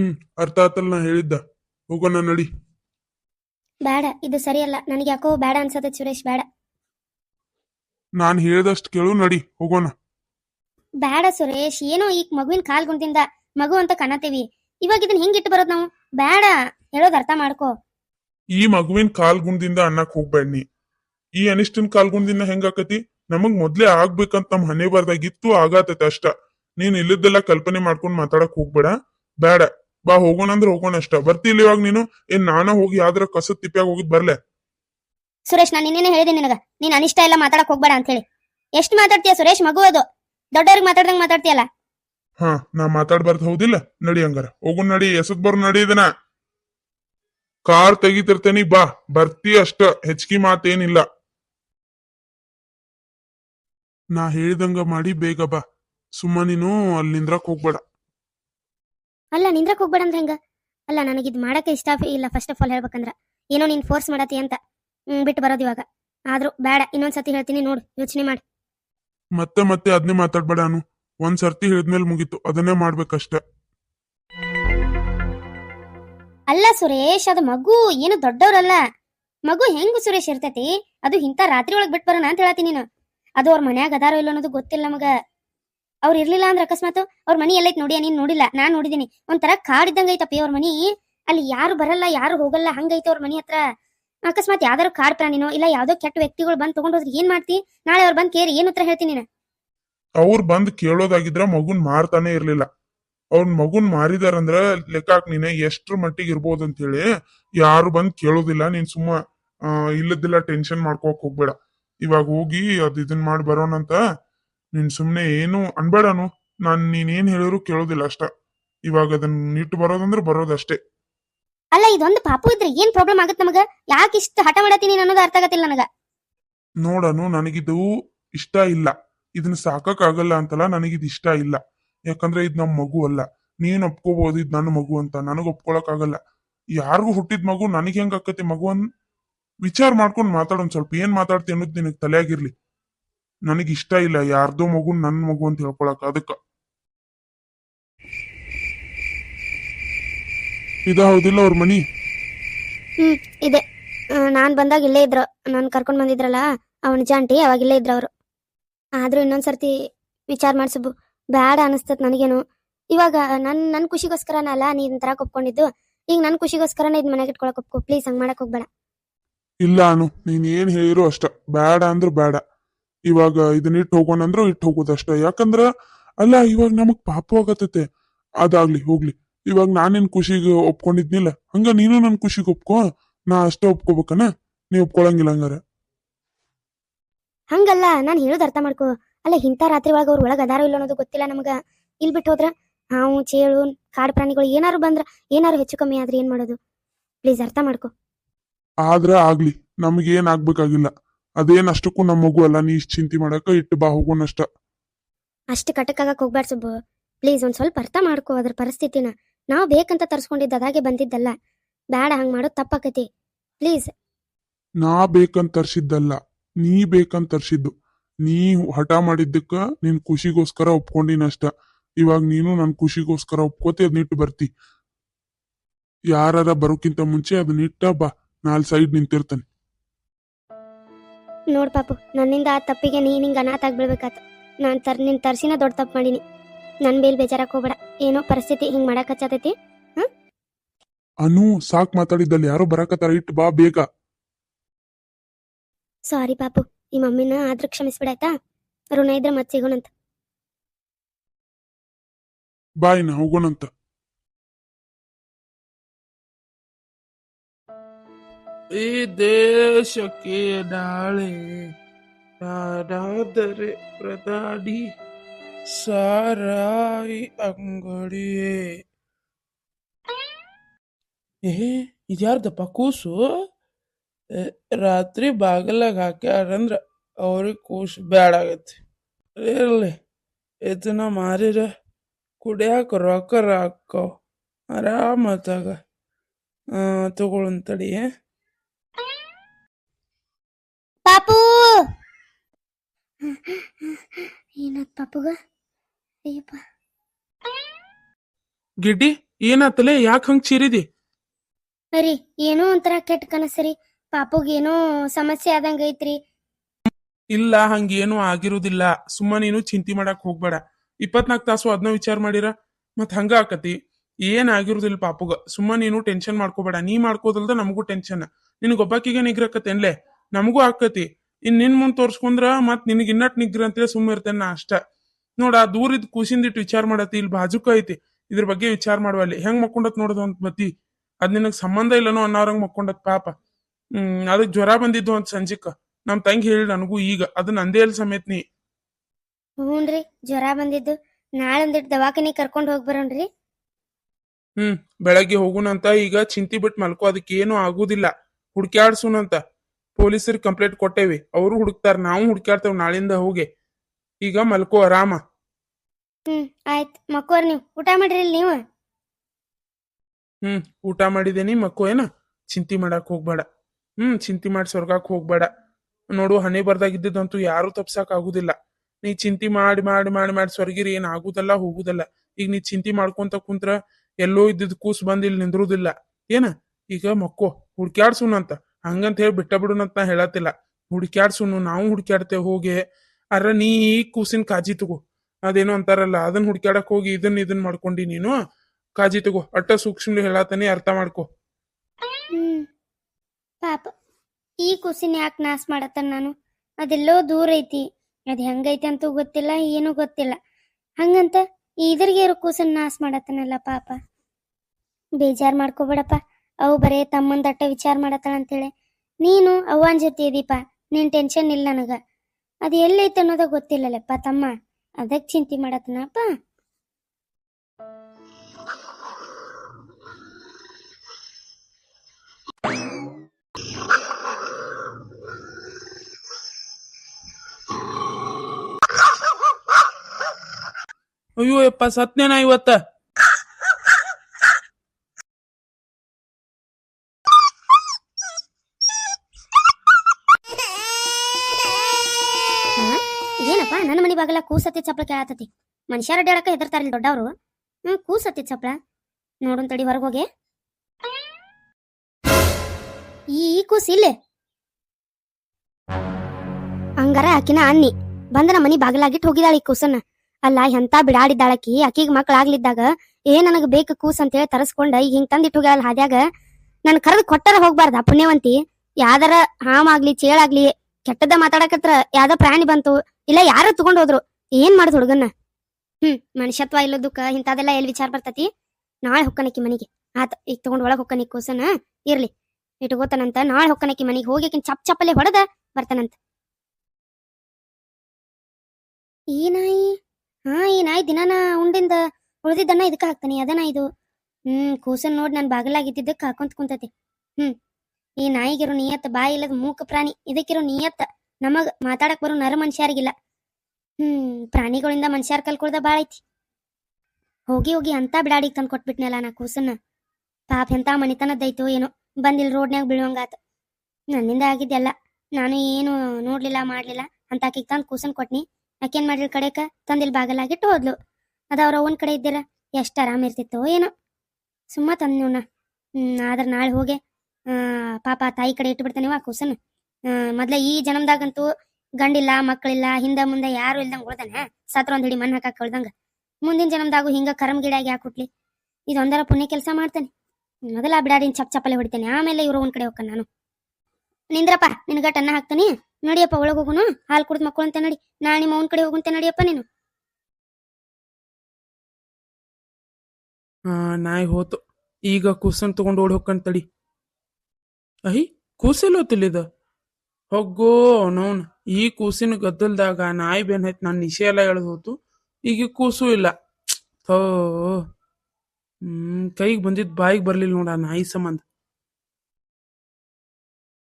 ಹ್ಮ್ ಅರ್ಥ ನಾ ಹೇಳಿದ್ದ. ಹೋಗೋಣ ನಡಿ. ಬೇಡ ಇದು ಸರಿಯಲ್ಲ. ನನಗೆ ಯಾಕೋ ಬೇಡ ಅನ್ಸತ್ತೆ ಸುರೇಶ್ ಬೇಡ. ನಾನ್ ಹೇಳ್ದಷ್ಟು ಕೇಳು ನಡಿ ಹೋಗೋಣ. ಬೇಡ ಸುರೇಶ್ ಏನೋ ಈಗ ಮಗುವಿನ ಕಾಲ್ ಗುಣದಿಂದ ಮಗು ಅಂತ ಕಾಣತೀವಿ ಇವಾಗ ಇದನ್ನ ಹೆಂಗ್ ಇಟ್ಟು ಬರೋದ್ ನಾವು? ಬೇಡ ಹೇಳೋದ್ ಅರ್ಥ ಮಾಡ್ಕೋ. ಈ ಮಗುವಿನ ಕಾಲ್ಗುಣದಿಂದ ಅನ್ನಕ್ ಹೋಗ್ಬೇಡ್ನಿ. ಈ ಅನಿಷ್ಟನ್ ಕಾಲ್ಗುಣದಿಂದ ಹೆಂಗಾಕತಿ ನಮಗ್ ಮೊದ್ಲೇ ಆಗ್ಬೇಕಂತ ನಮ್ ಹಣೆ ಬರ್ದಾಗಿತ್ತು ಆಗತೈತೆ ಅಷ್ಟ. ನೀನ್ ಇಲ್ಲದೆಲ್ಲ ಕಲ್ಪನೆ ಮಾಡ್ಕೊಂಡ್ ಮಾತಾಡಕ್ ಹೋಗ್ಬೇಡ. ಬೇಡ. ಬಾ ಹೋಗೋಣ ಅಂದ್ರೆ ಹೋಗೋಣ ಅಷ್ಟ. ಬರ್ತಿಲ್ಲ ಇವಾಗ ನೀನು. ಏನ್ ನಾನ ಹೋಗಿ ಯಾವ್ದಾರ ಕಸದ ತಿಪ್ಪ್ಯಾಗ ಹೋಗಿದ್ ಬರ್ಲೆ. ಸುರೇಶ್ ನಾನು ನಿನ್ನೇನೆ ಹೇಳಿದೆ ನಿನಗ. ನೀನ್ ಅನಿಷ್ಟ ಎಲ್ಲ ಮಾತಾಡಕ್ ಹೋಗ್ಬೇಡ ಅಂತ ಹೇಳಿ. ಎಷ್ಟು ಮಾತಾಡ್ತೀಯ ಸುರೇಶ್? ಮಗು ಅದು. ದೊಡ್ಡವ್ರಿಗೆ ಮಾತಾಡ್ದಂಗ್ ಮಾತಾಡ್ತೀಯಲ್ಲ? ಹಾ ನಾ ಮಾತಾಡ್ಬಾರ್ದು ಹೌದಿಲ್ಲ? ನಡಿ ಹಂಗಾರ. ಹೋಗು ನಡಿ ಎಸದ್ ಬರ್ ನಡಿ ಇದನ ಕಾರ್ ತೆಗಿತಿರ್ತೇನಿ ಬಾ. ಬರ್ತಿ ಅಷ್ಟ. ಹೆಚ್ಚಿಗೆ ಮಾತೇನಿಲ್ಲ. ನಾ ಹೇಳಿದಂಗ ಮಾಡಿ ಬೇಗ ಬಾ. ಸುಮ್ಮ ನೀನು ಅಲ್ಲಿ ನಿಂದ್ರಕ್ ಹೋಗ್ಬೇಡ. ಅಲ್ಲ ನಿಂದ್ರಕ್ ಹೋಗ್ಬೇಡ ಅಂದ್ರೆ ಹೆಂಗ? ಅಲ್ಲ ನನಗಿದ್ ಮಾಡಕ್ಕೆ ಇಷ್ಟ ಇಲ್ಲ ಫಸ್ಟ್ ಆಫ್ ಆಲ್ ಹೇಳ್ಬೇಕಂದ್ರ ಏನೋ ನೀನ್ ಫೋರ್ಸ್ ಮಾಡತಿ ಅಂತ ಹ್ಮ್ ಬಿಟ್ಟು ಬರೋದು ಇವಾಗ. ಆದ್ರೂ ಬೇಡ ಇನ್ನೊಂದ್ಸತಿ ಹೇಳ್ತೀನಿ ನೋಡು ಯೋಚನೆ ಮಾಡಿ. ಮತ್ತೆ ಮತ್ತೆ ಅದನ್ನೇ ಮಾತಾಡ್ಬೇಡ ನಾನು ಒಂದ್ ಸರ್ತಿ ಹೇಳಿದ್ಮೇಲೆ ಮುಗೀತು ಅದನ್ನೇ ಮಾಡ್ಬೇಕಷ್ಟ. ಅಲ್ಲ ಸುರೇಶ್ ಅದು ಮಗು ಏನು ದೊಡ್ಡವ್ರಲ್ಲ. ಮಗು ಹೆಂಗ್ ಸುರೇಶ್ ಇರ್ತೈತಿ? ಅದು ಇಂತ ರಾತ್ರಿ ಒಳಗ್ ಬಿಟ್ ಬರೋಣ ಅಂತ ಹೇಳತ್ತೀನಿ ನೀನು. ಅದು ಅವ್ರ ಮನ್ಯಾಗ ಅದಾರೋ ಇಲ್ಲ ಅನ್ನೋದು ಗೊತ್ತಿಲ್ಲ ನಮಗ. ಅವ್ರು ಇರ್ಲಿಲ್ಲ ಅಂದ್ರೆ ಅಕಸ್ಮಾತ್ ಅವ್ರ ಮನಿ ಎಲ್ಲೈತ್ ನೋಡಿಯ? ನೀನ್ ನೋಡಿಲ್ಲ, ನಾನ್ ನೋಡಿದೀನಿ. ಒಂಥರ ಕಾಡಿದ್ದಂಗ ಐತಪ್ಪಿ ಅವ್ರ ಮನಿ. ಅಲ್ಲಿ ಯಾರು ಬರಲ್ಲ, ಯಾರು ಹೋಗಲ್ಲ, ಹಂಗೈತೆ ಅವ್ರ ಮನಿ ಹತ್ರ. ಅಕಸ್ಮಾತ್ ಯಾವ್ದಾರು ಕಾಡ್ ಪ್ರಾಣಿನೋ, ಇಲ್ಲ ಯಾವ್ದೋ ಕೆಟ್ಟ ವ್ಯಕ್ತಿಗಳು ಬಂದ್ ತಗೊಂಡೋದ್ರೆ ಏನ್ ಮಾಡ್ತಿ? ನಾಳೆ ಅವ್ರು ಬಂದ್ ಕೇರಿ, ಏನ್ ಉತ್ತರ ಹೇಳ್ತೀನಿ ನೀನು? ಅವ್ರು ಬಂದ್ ಕೇಳೋದಾಗಿದ್ರ ಮಗುನ್ ಮಾರ್ತಾನೆ ಇರ್ಲಿಲ್ಲ. ಅವ್ರ ಮಗುನ್ ಮಾರಿದಾರಂದ್ರ ಲೆಕ್ಕ ನೀನೆ ಎಷ್ಟ್ರ ಮಟ್ಟಿಗೆ ಇರ್ಬೋದು ಅಂತ ಹೇಳಿ ಯಾರು ಬಂದ್ ಕೇಳೋದಿಲ್ಲ. ನೀನ್ ಸುಮ್ಮ ಇಲ್ಲದಿಲ್ಲ, ಟೆನ್ಷನ್ ಮಾಡ್ಕೋಕ್ ಹೋಗ್ಬೇಡ. ಇವಾಗ ಹೋಗಿ ಅದ್ ಇದನ್ ಮಾಡಿ ಬರೋಣಂತ ನೀನ್ ಸುಮ್ನೆ ಏನು ಅನ್ಬೇಡನು. ನಾನ್ ನೀನೇನ್ ಏನ್ ಹೇಳಿದ್ರು ಕೇಳೋದಿಲ್ಲ ಅಷ್ಟ. ಇವಾಗ ಅದನ್ನ ಇಟ್ಟು ಬರೋದಂದ್ರ ಬರೋದಷ್ಟೇ ಅಲ್ಲ ಇದೊಂದು ಪಾಪು ಇದ್ರೆ ಏನ್ ಪ್ರಾಬ್ಲಮ್ ಆಗತ್ತೆ ನಮಗ? ಯಾಕೆ ಇಷ್ಟ ಹಠ ಮಾಡತ್ತೀನಿ ಅನ್ನೋದು ಅರ್ಥ ಆಗತ್ತಿಲ್ಲ ನನಗ. ನೋಡನು ನನಗಿದು ಇಷ್ಟ ಇಲ್ಲ. ಇದನ್ನ ಸಾಕಕ್ ಆಗಲ್ಲ ಅಂತಲ್ಲ ನನಗಿದ್ ಇಷ್ಟ ಇಲ್ಲ. ಯಾಕಂದ್ರೆ ಇದ್ ನಮ್ ಮಗು ಅಲ್ಲ. ನೀನ್ ಒಪ್ಕೋಬಹುದು ಇದ್ ನನ್ನ ಮಗು ಅಂತ. ನನಗ್ ಒಪ್ಕೊಳಕ್ ಆಗಲ್ಲ. ಯಾರಿಗೂ ಹುಟ್ಟಿದ ಮಗು ನನಗೆ ಹೆಂಗ್ ಆಕತಿ ಮಗುವನ್? ವಿಚಾರ ಮಾಡ್ಕೊಂಡು ಮಾತಾಡೋನ್ ಸ್ವಲ್ಪ. ಏನ್ ಮಾತಾಡ್ತಿ ಅನ್ನೋದು ನಿನಗ್ ತಲೆಯಾಗಿರ್ಲಿ ನನಗ್ ಇಷ್ಟ ಇಲ್ಲ ಯಾರ್ದೋ ಮಗು ನನ್ ಮಗು ಅಂತ ಹೇಳ್ಕೊಳಕ್ ಅದಕ್ಕ. ಇದ ಹೌದಿಲ್ಲ ಅವ್ರ ಮನಿ? ಹ್ಮ್ ಇದೆ. ನಾನ್ ಬಂದಾಗ ಇಲ್ಲೇ ಇದ್ರು. ನಾನ್ ಕರ್ಕೊಂಡ್ ಬಂದಿದ್ರಲ್ಲ ಅವನ ಜಾಂಟಿ ಅವಾಗ ಇಲ್ಲೇ ಇದ್ರು ಅವ್ರು. ಆದ್ರೂ ಇನ್ನೊಂದ್ಸರ್ತಿ ವಿಚಾರ ಮಾಡಿಸ್ಬು ಬೇಡ ಅನಿಸ್ತದ ನನಗೇನು. ಇವಾಗ ನನ್ ನನ್ ಖುಷಿಗೋಸ್ಕರನ ಅಲ್ಲ ನೀನ್ ತರ ಒಪ್ಕೊಂಡಿದ್ದು ಈಗ ನನ್ ಖುಷಿಗೋಸ್ಕರನ ಇದ್ ಮನೆಗೆ ಇಟ್ಕೊಳಕ್ ಒಪ್ಕೊ. ಪ್ಲೀಸ್ ಹಂಗ್ ಮಾಡಕ್ ಹೋಗ್ಬೇಡ. ಇಲ್ಲ ಅನು ನೀನ್ ಏನ್ ಹೇಳಿರು ಅಷ್ಟ. ಬೇಡ ಅಂದ್ರೂ ಬೇಡ ಇವಾಗ ಇದನ್ನ ಇಟ್ಟು ಹೋಗೋಣ ಅಂದ್ರು ಇಟ್ಟು ಹೋಗೋದಷ್ಟೇ ಯಾಕಂದ್ರ ಅಲ್ಲ ಇವಾಗ ನಮಗ್ ಪಾಪ ಆಗತೈತೆ ಅದಾಗ್ಲಿ ಹೋಗ್ಲಿ. ಇವಾಗ ನಾನೇನ್ ಖುಷಿಗೆ ಒಪ್ಕೊಂಡಿದ್ನಿಲ್ಲ. ಹಂಗ ನೀನು ನನ್ ಖುಷಿಗೆ ಒಪ್ಕೋ. ನಾ ಅಷ್ಟೇ ಒಪ್ಕೋಬೇಕನ? ನೀ ಒಪ್ಕೊಳಂಗಿಲ್ಲ ಹಂಗಾರ. ಹಂಗಲ್ಲ ನಾನ್ ಹೇಳೋದ್ ಅರ್ಥ ಮಾಡ್ಕೋ. ಅಲ್ಲ ಇಂತ ರಾತ್ರಿ ಒಳಗ ಅವ್ರ ಒಳಗ ಅದಾರ ಇಲ್ಲ ಅನ್ನೋದು ಗೊತ್ತಿಲ್ಲ ನಮಗ. ಇಲ್ ಬಿಟ್ಟು ಹೋದ್ರ ಹಾವು ಚೇಳು ಕಾಡು ಪ್ರಾಣಿಗಳು ಏನಾರು ಬಂದ್ರ ಏನಾರು ಹೆಚ್ಚು ಕಮ್ಮಿ ಆದ್ರೆ ಏನ್ ಮಾಡೋದು? ಪ್ಲೀಸ್ ಅರ್ಥ ಮಾಡ್ಕೋ. ಆದ್ರ ಆಗ್ಲಿ ನಮಗೇನ್ ಆಗ್ಬೇಕಾಗಿಲ್ಲ. ಅದೇನ್ ಅಷ್ಟಕ್ಕೂ ನಮ್ಮ ಮಗು ಅಲ್ಲ ನೀ ಇಷ್ಟ್ ಚಿಂತೆ ಮಾಡಕ ಇಟ್ಟು ಬಾ ಹೋಗೋಣಷ್ಟ ಅಷ್ಟು. ಕಟಕಾಗಕ್ಕೆ ಹೋಗ್ಬೇಡ ಸುಬ್ಬು. ಪ್ಲೀಸ್ ಒಂದ್ ಸ್ವಲ್ಪ ಅರ್ಥ ಮಾಡ್ಕೋ ಅದ್ರ ಪರಿಸ್ಥಿತಿನ. ನಾವು ಬೇಕಂತ ತರ್ಸ್ಕೊಂಡಿದ್ದು ಅದಾಗೆ ಬಂದಿದ್ದಲ್ಲ. ಬೇಡ ಹಂಗ್ ಮಾಡೋದು ತಪ್ಪಾಕತಿ. ಪ್ಲೀಸ್. ನಾ ಬೇಕಂತ ತರ್ಸಿದ್ದಲ್ಲ ನೀ ಬೇಕಂತ ತರ್ಸಿದ್ದು. ನೀ ಹಠ ಮಾಡಿದ್ದಕ್ಕ ನಿನ್ ಖುಷಿಗೋಸ್ಕರ ಒಪ್ಕೊಂಡಿನಷ್ಟ ಇವಾಗ ನೀನು ನನ್ ಖುಷಿಗೋಸ್ಕರ ಒಪ್ಕೋತಿ ಅದನ್ನಿಟ್ಟು ಬರ್ತಿ. ಯಾರ ಬರೋಕ್ಕಿಂತ ಮುಂಚೆ ಅದನ್ನಿಟ್ಟ ಬಾ ನಾಲ್ ಸೈಡ್ ನಿಂತಿರ್ತಾನೆ. ನೋಡ್ ಪಾಪು ನನ್ನಿಂದ ಆ ತಪ್ಪಿಗೆ ನೀನ್ ಹಿಂಗ ಅನಾಥ ಆಗಿ ನಾನು ತರ್ ನಿನ್ ತರ್ಸಿನ ದೊಡ್ಡ ತಪ್ಪು ಮಾಡೀನಿ. ನನ್ ಬೇಲ್ ಬೇಜಾರಕ್ ಹೋಗ್ಬೇಡ. ಏನೋ ಪರಿಸ್ಥಿತಿ ಹಿಂಗ್ ಮಾಡಕ್ ಹಚ್ಚತೈತಿ? ಅನು ಸಾಕ್ ಮಾತಾಡಿದ್ದಲ್ಲಿ ಯಾರು ಬರಕತ್ತಾರ ಇಟ್ಟು ಬಾ ಬೇಗ. ಸಾರಿ ಪಾಪು ಈ ಮಮ್ಮಿನ ಆದ್ರೂ ಕ್ಷಮಿಸ್ಬಿಡಾಯ್ತಾ ಋಣ ಇದ್ರೆ ಮತ್ ಸಿಗೋಣಂತ. ಬಾಯ್ನ ಹೋಗೋಣಂತ. ಈ ದೇಶಕ್ಕೆ ನಾಳೆ ನಾನಾದರೆ ಪ್ರಧಾನಿ ಸಾರಾಯಿ ಅಂಗಡಿಯೇ ಏ ಇದ್ಯಾರ್ದಪ್ಪ ಕೂಸು ಏ, ರಾತ್ರಿ ಬಾಗಲಾಗ ಹಾಕ್ಯಾರಂದ್ರ ಅವ್ರಿಗೆ ಕೂಸು ಬ್ಯಾಡಾಗತ್ತೆ ಇರ್ಲಿ ಇದನ್ನ ಮಾರಿರ ಕುಡಿಯಾಕ ರೊಕ್ಕ ಹಾಕವ್ ಆರಾಮತ್ತಾಗ ತಗೊಳಂತಡಿ ಪಾಪು? ಏನಾತ್ ಪಾಪುಗ? ಅಯ್ಯಪ್ಪ. ಗಿಡ್ಡಿ ಏನಾತಲೆ? ಯಾಕೆ ಹಂಗ್ ಚೀರಿದಿ? ಅರಿ ಏನೋ ಒಂಥರ ಕೆಟ್ಟ ಕನಸರಿ. ಪಾಪುಗ ಏನೋ ಸಮಸ್ಯೆ ಆದಂಗ ಐತ್ರಿ. ಇಲ್ಲ ಹಂಗೇನು ಆಗಿರುದಿಲ್ಲ. ಸುಮ್ಮ ನೀನು ಚಿಂತೆ ಮಾಡಕ್ ಹೋಗ್ಬೇಡ. ಇಪ್ಪತ್ನಾಕ್ ತಾಸು ಅದನ್ನ ವಿಚಾರ ಮಾಡಿರ? ಮತ್ ಹಂಗ ಆಕತಿ. ಏನ್ ಆಗಿರುದಿಲ್ಲ ಪಾಪುಗ. ಸುಮ್ಮ ನೀನು ಟೆನ್ಷನ್ ಮಾಡ್ಕೋಬೇಡ. ನೀ ಮಾಡ್ಕೋದಲ್ದ ನಮಗೂ ಟೆನ್ಷನ್. ನಿನಗೊಬ್ಬಾಕಿಗೆ ನಿಗ್ರಕತ್ತೇನ್ಲೆ? ನಮಗೂ ಆಕತಿ. ಇನ್ ನಿನ್ ಮುಂದ್ ತೋರ್ಸ್ಕೊಂಡ್ರ ಮತ್ ನಿನಗ್ ಇನ್ನಟ್ ನಿಗ್ರ ಅಂತೇಳಿ ಸುಮ್ಮ ಇರ್ತೇನೆ ನಾ ಅಷ್ಟ. ನೋಡ ಆ ದೂರ ಇದ್ ಕೂಸಿಂದಿಟ್ಟು ವಿಚಾರ ಮಾಡತಿ ಇಲ್ಲಿ ಬಾಜುಕ ಐತಿ. ಇದ್ರ ಬಗ್ಗೆ ವಿಚಾರ ಮಾಡುವಲ್ಲಿ ಹೆಂಗ್ ಮಕ್ಕೊಂಡತ್ ನೋಡೋದು ಅಂತ ಮತಿ. ಅದ್ ನಿನಗ್ ಸಂಬಂಧ ಇಲ್ಲನೋ ಅನ್ನೋರಂಗ್ ಮಕ್ಕೊಂಡತ್ ಪಾಪ. ಹ್ಮ್ ಅದಕ್ ಜ್ವರ ಬಂದಿದ್ದು ಅಂತ ಸಂಜಿಕ. ನಮ್ ತಂಗಿ ಹೇಳಿ ನನಗೂ ಈಗ. ಅದು ನಂದೇ ಇಲ್ಲ ಸಮೇತ ನೀ. ಹ್ಞೂನ್ರಿ ಜ್ವರ ಬಂದಿದ್ದು. ನಾಳೆ ಒಂದಿಟ್ಟು ದವಾಖಾನೆ ಕರ್ಕೊಂಡ್ ಹೋಗಿ ಬರೋಣ್ರಿ. ಹ್ಮ್ ಬೆಳಗ್ಗೆ ಹೋಗುಣಂತ ಈಗ ಚಿಂತಿ ಬಿಟ್ಟು ಮಲ್ಕೋ. ಅದಕ್ಕೆ ಏನು ಆಗುದಿಲ್ಲ. ಹುಡ್ಕ್ಯಾಡ್ಸುನಂತ. ಪೊಲೀಸರಿಗೆ ಕಂಪ್ಲೇಂಟ್ ಕೊಟ್ಟೇವಿ. ಅವರು ಹುಡುಕ್ತಾರ ನಾವು ಹುಡುಕಾಡ್ತೇವೆ ನಾಳಿಂದ ಹೋಗಿ. ಈಗ ಮಲ್ಕೋ ಆರಾಮ. ಹ್ಮ್ ಆಯ್ತ್. ಮಕ್ಕೋರ್ ನೀವು. ಊಟ ಮಾಡ್ರಿ ಇಲ್ಲಿ ನೀವು? ಹ್ಮ್ ಊಟ ಮಾಡಿದೇನಿ. ಮಕ್ಕೋ ಏನ? ಚಿಂತಿ ಮಾಡಕ್ ಹೋಗ್ಬೇಡ. ಹ್ಮ್ ಚಿಂತಿ ಮಾಡಿ ಸ್ವರ್ಗಕ್ ಹೋಗ್ಬೇಡ. ನೋಡು ಹಣೆ ಬರ್ದಾಗಿದ್ದಂತೂ ಯಾರು ತಪ್ಸಕ್ ಆಗುದಿಲ್ಲ. ನೀ ಚಿಂತಿ ಮಾಡಿ ಮಾಡಿ ಮಾಡಿ ಮಾಡಿ ಸ್ವರ್ಗಿರಿ ಏನ್ ಆಗುದಲ್ಲ ಹೋಗುದಲ್ಲ. ಈಗ ನೀ ಚಿಂತಿ ಮಾಡ್ಕೊಂತ ಕುಂತ್ರ ಎಲ್ಲೋ ಇದ್ದಿದ್ ಕೂಸ್ ಬಂದ್ ಇಲ್ಲಿ ನಿಂದ್ರುದಿಲ್ಲ. ಏನ? ಈಗ ಮಕ್ಕೋ ಹುಡ್ಕ್ಯಾಡ್ಸುನಂತ ಹಂಗಂತ ಹೇಳಿ ಬಿಟ್ಟ ಬಿಡುನಂತ ನಾ ಹೇಳತ್ತಿಲ್ಲ. ಹುಡ್ಕ್ಯಾಡ್ಸುನು, ನಾವು ಹುಡ್ಕ್ಯಾಡ್ತೇವೆ, ಹೋಗಿ. ಅರ ನೀ ಈ ಕೂಸಿನ ಕಾಜಿ ತಗೋ. ಅದೇನೋ ಅಂತಾರಲ್ಲ ಅದನ್ನ ಹುಡ್ಕ್ಯಾಡಕ್ ಹೋಗಿ ಇದನ್ನ ಇದನ್ನ ಮಾಡ್ಕೊಂಡಿ ನೀನು. ಕಾಜಿ ತಗೋ, ಅಟ್ಟ ಸೂಕ್ಷ್ಮ ಹೇಳತಾನೆ ಅರ್ಥ ಮಾಡ್ಕೋ. ಹ್ಮ್. ಪಾಪ, ಈ ಕುಸಿನ ಯಾಕೆ ನಾಶ ಮಾಡತ್ತ ನಾನು? ಅದೆಲ್ಲೋ ದೂರ ಐತಿ. ಅದ್ ಹೆಂಗೈತಿ ಅಂತ ಗೊತ್ತಿಲ್ಲ, ಏನು ಗೊತ್ತಿಲ್ಲ. ಹಂಗಂತ ಇದ್ರಿಗೆ ಇರೋ ಕೂಸನ್ ನಾಶ ಮಾಡತ್ತನಲ್ಲ ಪಾಪ? ಬೇಜಾರ್ ಮಾಡ್ಕೋಬೇಡಪ್ಪ. ಅವು ಬರೇ ತಮ್ಮಂದ ದಟ್ಟ ವಿಚಾರ ಮಾಡತ್ತಾಳ ಅಂತೇಳಿ. ನೀನು ಅವ್ವನ್ ಜೊತೆ ಇದೀಪ, ನಿನ್ ಟೆನ್ಷನ್ ಇಲ್ಲ ನನಗ. ಅದು ಎಲ್ಲೈತೆ ಅನ್ನೋದ ಗೊತ್ತಿಲ್ಲಲ್ಲಪ್ಪ ತಮ್ಮ. ಅದಕ್ ಚಿಂತೆ ಮಾಡತ್ತನಪ್ಪ. ಅಯ್ಯೋ ಯಪ್ಪ, ಸತ್ನೇನ ಇವತ್ತ ಹಾ? ಬಾಗಲ ಕೂಸತ್ತಿ ಚಪ್ಪಳ ಕೇಳತತಿ. ಮನುಷ್ಯರ ಅಡ್ಯಾಡಕ ಹೆದರ್ತಾರಿಲ್ಲ ದೊಡ್ಡವರು. ಹ್ಮ್ ಕೂಸತ್ತಿ ಚಪ್ಪಳ ನೋಡುನ್ ತಡಿ ಹೊರಗೋಗೆ ಈ ಕೂಸ ಇಲ್ಲೇ. ಹಂಗಾರ ಆಕಿನ ಅನ್ನಿ ಬಂದ್ರ ಮನಿ ಬಾಗಿಲಾಗಿಟ್ಟು ಹೋಗಿದಾಳ ಈ ಕೂಸನ್ನ. ಅಲ್ಲ, ಎಂತ ಬಿಡಾಡಿದ್ದಾಳಕಿ ಆಕಿಗೆ ಮಕ್ಕಳಾಗ್ಲಿದ್ದಾಗ ಏ ನನಗ್ ಬೇಕು ಕೂಸ್ ಅಂತ ಹೇಳಿ ತರಸ್ಕೊಂಡ. ಈಗ ಹಿಂಗ್ ತಂದಿಟ್ಟು ಹೋಗ್ಯಾಳ ಹಾದ್ಯಾಗ ನನ್ ಕರೆದು ಕೊಟ್ಟರ ಹೋಗ್ಬಾರ್ದ ಪುಣ್ಯವಂತಿ. ಯಾವ್ದಾರ ಹಾಮಾಗ್ಲಿ, ಚೇಳಾಗ್ಲಿ ಕೆಟ್ಟದ ಮಾತಾಡಕತ್ರ ಯಾವ್ದೋ ಪ್ರಾಣಿ ಬಂತು. ಇಲ್ಲ, ಯಾರು ತಗೊಂಡ್ ಹೋದ್ರು. ಏನ್ ಮಾಡುದು ಹುಡುಗನ್ನ? ಹ್ಮ್, ಮನುಷ್ಯತ್ವ ಇಲ್ಲದಕ್ಕ ಇಂಥದೆಲ್ಲ ಎಲ್ಲಿ ವಿಚಾರ ಬರ್ತತಿ? ನಾಳೆ ಹೊಕ್ಕನಕ್ಕಿ ಮನಿಗೆ. ಆತ, ಈಗ ತಗೊಂಡ್ ಒಳಗ್ ಹೊಕ್ಕನಿ ಕೂಸನ ಇರ್ಲಿ. ಇಟ್ಕೋತಾನಂತ, ನಾಳೆ ಹೊಕ್ಕನಕ್ಕಿ ಮನೆಗೆ ಹೋಗಿ ಆಕಿನ್ ಚಪ್ ಚಪ್ಪಲೆ ಹೊಡೆದ ಬರ್ತಾನಂತ. ಈ ನಾಯಿ? ಹಾ, ಈ ನಾಯಿ ದಿನಾನ ಉಂಡಿಂದ ಉಳ್ದಿದ್ದನ್ನ ಇದಕ್ಕ ಹಾಕ್ತಾನೆ ಅದನ್ನ ಇದು. ಹ್ಮ್ ಕೂಸನ್ ನೋಡಿ ನನ್ ಬಾಗಲಾಗಿದ್ದಕ್ಕೆ ಹಾಕೊಂತ ಕುಂತತಿ. ಹ್ಮ್, ಈ ನಾಯಿಗಿರೋ ನಿಯತ್ತ ಬಾಯಿ ಇಲ್ಲದ ಮೂಕ ಪ್ರಾಣಿ, ಇದಕ್ಕಿರೋ ನಿಯತ್ ನಮಗ್ ಮಾತಾಡಕ್ ಬರೋ ನರ ಮನುಷ್ಯರಿಗಿಲ್ಲ. ಹ್ಮ್, ಪ್ರಾಣಿಗಳಿಂದ ಮನುಷ್ಯರ್ ಕಲ್ಕೊಳ್ದ ಬಾಳ ಐತಿ. ಹೋಗಿ ಹೋಗಿ ಅಂತ ಬಿಡಾಡಿಗೆ ತಂದು ಕೊಟ್ಬಿಟ್ನಲ್ಲ ನಾ ಕೂಸನ್ನ. ಪಾಪ ಎಂತ ಮನಿತನದ್ದೈತೋ ಏನೋ, ಬಂದಿಲ್ ರೋಡ್ನ್ಯಾಗ ಬೀಳುವಂಗಾತ. ನನ್ನಿಂದ ಆಗಿದ್ದೆಲ್ಲ, ನಾನು ಏನು ನೋಡ್ಲಿಲ್ಲ ಮಾಡ್ಲಿಲ್ಲ ಅಂತ ಆಕಿಗೆ ತಂದು ಕೂಸನ್ ಕೊಟ್ನಿ. ಆಕೇನ್ ಮಾಡಿಲ್ ಕಡೆಕ, ತಂದಿಲ್ ಬಾಗಲಾಗಿಟ್ಟು ಹೋದ್ಲು. ಅದ ಅವ್ರ ಅವನ್ ಕಡೆ ಇದ್ದೀರ, ಎಷ್ಟ್ ಆರಾಮ್ ಇರ್ತಿತ್ತೋ ಏನೋ. ಸುಮ್ಮ ತಂದ್ ನೋಣ ಹ್ಮ್, ಆದ್ರ ನಾಳೆ ಹೋಗಿ, ಆ, ಪಾಪ ತಾಯಿ ಕಡೆ ಇಟ್ಟು ಬಿಡ್ತಾನೆ ವಾ ಕೂಸನ್. ಮೊದ್ಲ ಈ ಜನ್ಮದಾಗಂತೂ ಗಂಡಿಲ್ಲ, ಮಕ್ಕಳಿಲ್ಲ, ಹಿಂದ ಮುಂದೆ ಯಾರು ಇಲ್ದಂಗ ಉಳ್ದನ. ಸತ್ರ ಒಂದ್ ಹಿಡಿ ಮಣ್ಣ ಹಾಕಕ್ ಉಳ್ದಂಗ ಮುಂದಿನ ಜನ್ಮದಾಗು ಹಿಂಗ ಕರಮ್ ಗಿಡಾಗಿ ಯಾಕೆ ಹುಟ್ಲಿ ಇದೊಂದರ ಪುಣ್ಯ ಕೆಲಸ ಮಾಡ್ತಾನೆ. ಮೊದಲ ಬಿಡಾಡಿನ ಚಪ್ ಚಪ್ಪಲೆ ಹೊಡಿತೇನೆ. ಆಮೇಲೆ ಇವ್ರ ಒಂದ್ ಕಡೆ ಹೋಗ್ಕ ನಾನು. ನಿಂದ್ರಪ್ಪ ನಿನ್ಗ ಅನ್ನ ಹಾಕ್ತಾನಿ. ನಡಿಯಪ್ಪ, ಒಳಗ್ ಹೋಗುನು. ಹಾಲ್ ಕುಡ್ದು ಮಕ್ಕಳಂತ ನಡಿ. ನಾಳೆ ನಿಮ್ಮ ಕಡೆ ಹೋಗುಂತೆ ನಡಿಯಪ್ಪ ನೀನು. ನಾಯಿ ಹೋತು. ಈಗ ಕೂಸನ್ ತಗೊಂಡು ಓಡಿ ಹೋಗ್ಕಂತಡಿ ಅಹಿ ಹೋತಿಲ್ಲಿದ ಹೊಗ್ಗೋ ಅವನವನ್ ಈ ಕೂಸಿನ ಗದ್ದಲ್ದಾಗ ನಾಯಿ ಬೆನ್ ಹೈತ್ ನನ್ನ ನಿಶೆ ಎಲ್ಲ ಎಳ್ದು ಹೋತು. ಈಗ ಕೂಸು ಇಲ್ಲ. ಥೋ. ಹ್ಮ್, ಕೈಗೆ ಬಂದಿದ್ ಬಾಯಿಗೆ ಬರ್ಲಿಲ್ಲ ನೋಡ ನಾಯಿ ಸಂಬಂಧ.